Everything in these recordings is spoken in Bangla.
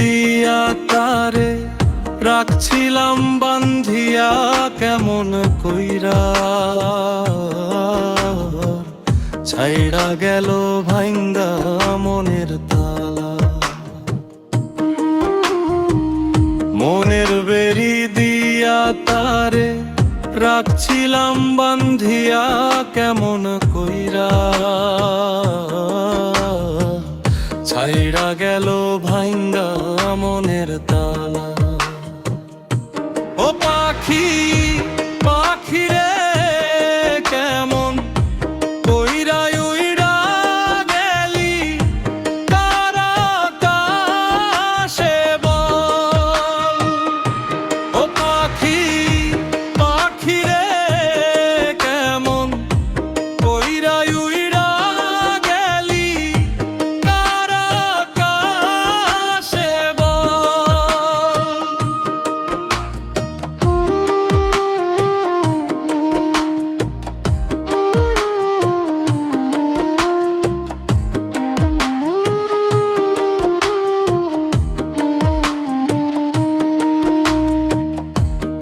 দিয়া তারে রাখছিলাম, বান্ধিয়া কেমন কইরা? ছাইড়া গেল ভাঙ্গা মনের তালা। মনের বেরি দিয়া তারে রাখছিলাম, বান্ধিয়া কেমন কইরা? ছাইড়া গেল ভাঙ্গা মনের তালা। ও পাখি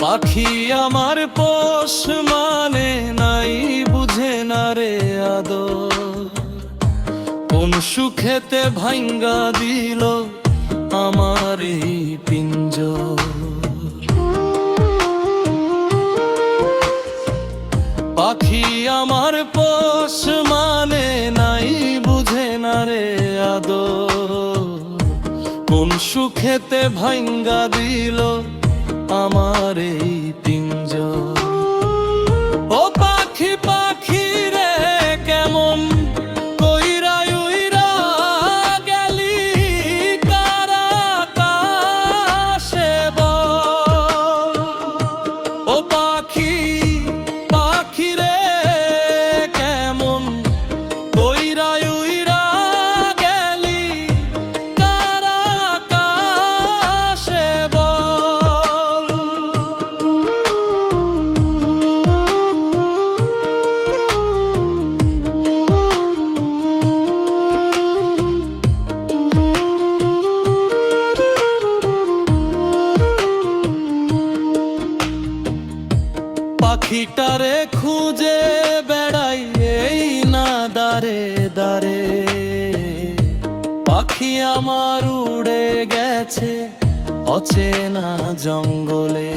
পাখি আমার পোষ মানে নাই, বুঝে না রে আদর। কোন সুখেতে ভাঙ্গা দিল আমার পিঞ্জর। পাখি আমার পোষ মানে নাই, বুঝে না রে আদর। কোন সুখেতে ভাঙ্গা দিল আমার এই পিঞ্জর ও পাখি পাখি রে কেমন উইরা গেলি? কারা কাশে ও পাখি খুঁজে বেড়াই এই না দারে দারে। পাখি আমার উড়ে গেছে অচেনা জঙ্গলে।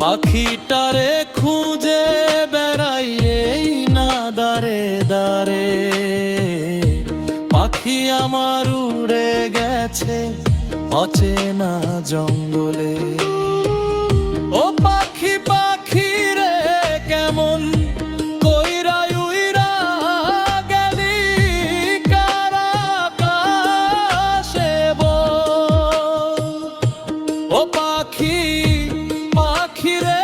পাখিটারে খুঁজে বেড়াই এই না দারে দারে। পাখি আমার উড়ে গেছে অচেনা জঙ্গলে। ও পাখি পাখি রে, কেমন কইরা উইরা গেলি? কারা কাশে ও পাখি পাখি রে